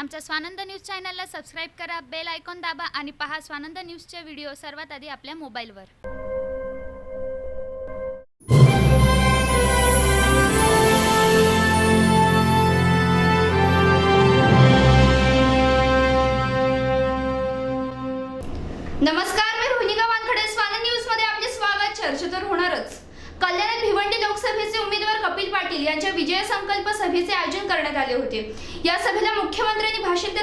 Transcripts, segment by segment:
आमच्या स्वानंद न्यूज चॅनलला सबस्क्राईब करा बेल आयकॉन दाबा आणि पहा स्वानंद न्यूजचे व्हिडिओ सर्वात आधी आपल्या मोबाईलवर. नमस्कार मी रोहिणी वानखडे. स्वानंद न्यूजमध्ये आपले स्वागत. चर्चा तर होणारच. कल्याणात भिवंडी लोकसभेचे उमेदवार कपिल पाटील यांच्या विजय संकल्प सभेचे आयोजन करण्यात आले होते. या सभेला मुख्यमंत्री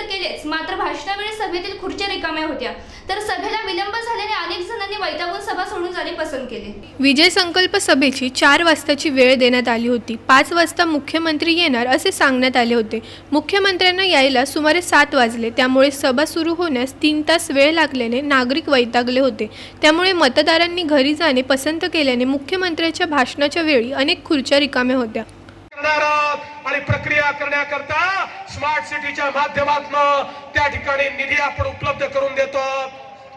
केलेच. मात्र भाषणावेळी सभेतील खुर्च्या रिकाम्या होत्या. तर सभेला विलंब झाल्याने अनेक जणांनी वैतागून सभा सोडून जाणे पसंत केले. विजय संकल्प सभेची चार वाजताची वेळ देण्यात आली होती. पाच वाजता मुख्यमंत्री येणार असे सांगण्यात आले होते. मुख्यमंत्र्यांना यायला सुमारे सात वाजले. त्यामुळे सभा सुरू होण्यास तीन तास वेळ लागल्याने नागरिक वैतागले होते. त्यामुळे मतदारांनी घरी जाणे पसंत केल्याने मुख्यमंत्र्यांच्या भाषणाच्या वेळी अनेक खुर्च्या रिकाम्या होत्या. आहोत आणि प्रक्रिया करण्याकरता स्मार्ट सिटीच्या माध्यमातून त्या ठिकाणी निधी आपण उपलब्ध करून देतो.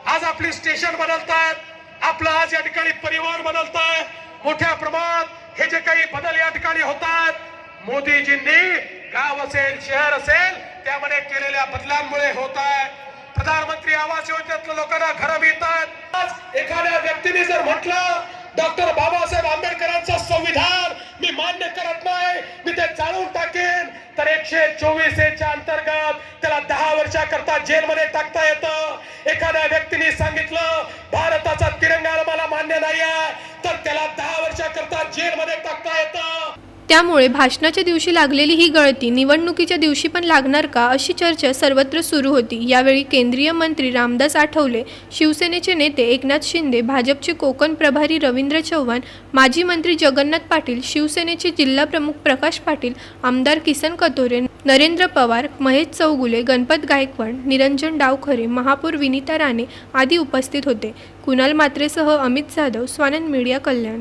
आज आपली स्टेशन बदलतायत. आपलं आज या ठिकाणी परिवहन बनवताय मोठ्या प्रमाणात हे जे काही बदल या ठिकाणी होतात मोदीजींनी गाव असेल शहर असेल त्यामध्ये केलेल्या बदलांमुळे होत आहे प्रधानमंत्री आवास योजनेतल्या लोकांना घर मिळतात आज एखाद्या व्यक्तीने जर म्हटलं डॉक्टर बाबासाहेब आंबेडकरांचं संविधान मी मान्य करत नाही ते जाळून टाकेन. तर एकशे चोवीस च्या अंतर्गत त्याला दहा वर्षाकरता जेलमध्ये टाकता येतं. एखाद्या व्यक्तीने सांगितलं भारताचा तिरंगा मला मान्य नाही आहे तर त्याला दहा वर्षाकरता जेलमध्ये मध्ये त्यामुळे भाषणाच्या दिवशी लागलेली ही गळती निवडणुकीच्या दिवशी पण लागणार का अशी चर्चा सर्वत्र सुरू होती. यावेळी केंद्रीय मंत्री रामदास आठवले शिवसेनेचे नेते एकनाथ शिंदे भाजपचे कोकण प्रभारी रवींद्र चव्हाण माजी मंत्री जगन्नाथ पाटील शिवसेनेचे जिल्हाप्रमुख प्रकाश पाटील आमदार किसन कतोरे नरेंद्र पवार महेश चौगुले गणपत गायकवाड निरंजन डावखरे महापौर विनिता राणे आदी उपस्थित होते. कुणाल मात्रेसह अमित जाधव स्वानंद मीडिया कल्याण.